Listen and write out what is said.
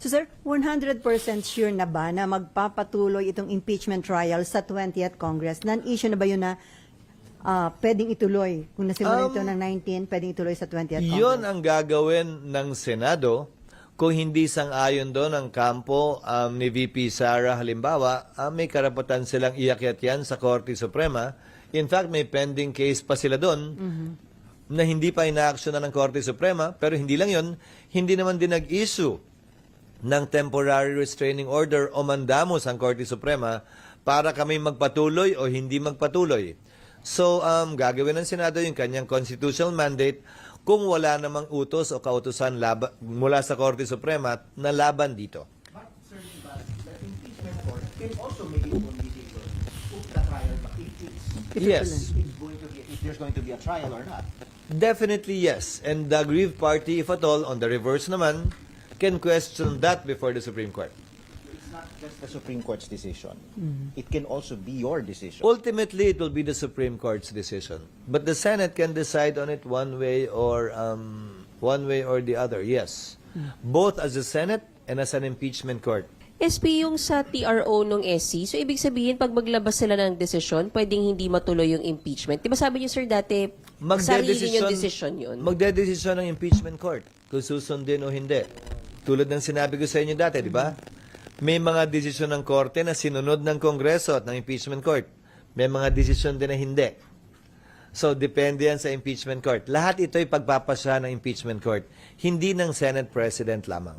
So sir, 100% sure na ba na magpapatuloy itong impeachment trial sa 20th Congress? Non-issue na ba yun na ah, pwedeng ituloy? Kung nasimulan ito ng 19, pwedeng ituloy sa 20th Congress? Yun ang gagawin ng Senado kung hindi sang-ayon doon ang kampo um, ni VP Sara halimbawa, ah, may karapatan silang iakyat yan sa Korte Suprema. In fact, may pending case pa sila doon na hindi pa inaaksyonan ng Korte Suprema. Pero hindi lang yun, hindi naman din nag-issue ng temporary restraining order o mandamos ang Korte Suprema para kami magpatuloy o hindi magpatuloy. So, um, gagawin ng Senado yung kanyang constitutional mandate kung wala namang utos o kautusan laba, mula sa Korte Suprema na laban dito. But, Sir Diba, the impeachment court can also make it decision if the trial, if it's, Yes. it's going to be, if there's going to be a trial or not. Definitely yes. And the aggrieved party, if at all, on the reverse naman, can question that before the Supreme Court. It's not just the Supreme Court's decision. It can also be your decision. Ultimately, it will be the Supreme Court's decision. But the Senate can decide on it one way or um, one way or the other. Yes, both as a Senate and as an impeachment court. SP yung sa TRO nung SC. So, ibig sabihin, pag maglabas sila ng desisyon, pwedeng hindi matuloy yung impeachment. Di ba sabi niyo, sir, dati, sarili yung desisyon yun. Magdedesisyon ng impeachment court kung susundin o hindi. Tulad ng sinabi ko sa inyo dati, di ba? May mga desisyon ng korte na sinunod ng Kongreso at ng impeachment court. May mga desisyon din na hindi. So, depende yan sa impeachment court. Lahat ito'y pagpapasya ng impeachment court, hindi ng Senate President lamang.